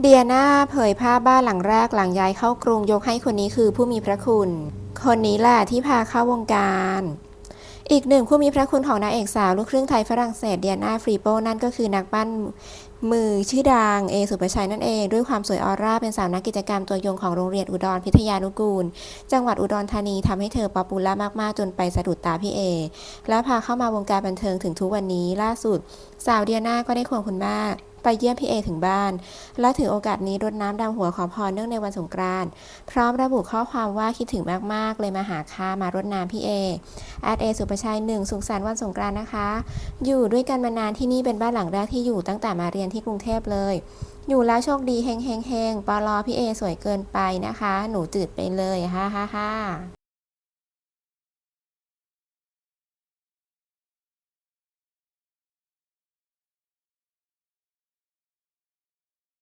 เดียนาเผยภาพบ้านหลังแรกหลังย้ายเข้ากรุงยกให้คนนี้คือผู้มีพระคุณ คนนี้แหละที่พาเข้าวงการ อีกหนึ่งผู้มีพระคุณของนางเอกสาวลูกครึ่งไทยฝรั่งเศสเดียนาฟรีโปนั่นก็คือนักปั้น มือชื่อดังเอสุปชัยนั่นเอง ด้วยความสวยออร่าเป็นสาวนักกิจกรรมตัวยงของโรงเรียนอุดรพิทยานุกูล จังหวัดอุดรธานีทำให้เธอป๊อปปูล่ามากๆ จนไปสะดุดตาพี่เอ และพาเข้ามาวงการบันเทิงถึงทุกวันนี้ล่าสุด สาวเดียนาก็ได้ควงคุณแม่ไปเยี่ยมพี่เอถึงบ้าน และถือโอกาสนี้รดน้ำดำหัวขอพรเนื่องในวันสงกรานต์พร้อมระบุข้อความว่าคิดถึงมาก ๆ เลยมาหาค่ามารดน้ำพี่เอแอดเอสุประชัยหนึ่งสุขสันต์วันสงกรานต์นะคะ อยู่ด้วยกันมานานที่นี่เป็นบ้านหลังแรกที่อยู่ตั้งแต่มาเรียนที่กรุงเทพเลย อยู่แล้วโชคดีเฮงเฮงเฮงปลอพี่เอสวยเกินไปนะคะ หนูจืดไปเลยฮ่าฮ่าฮ่า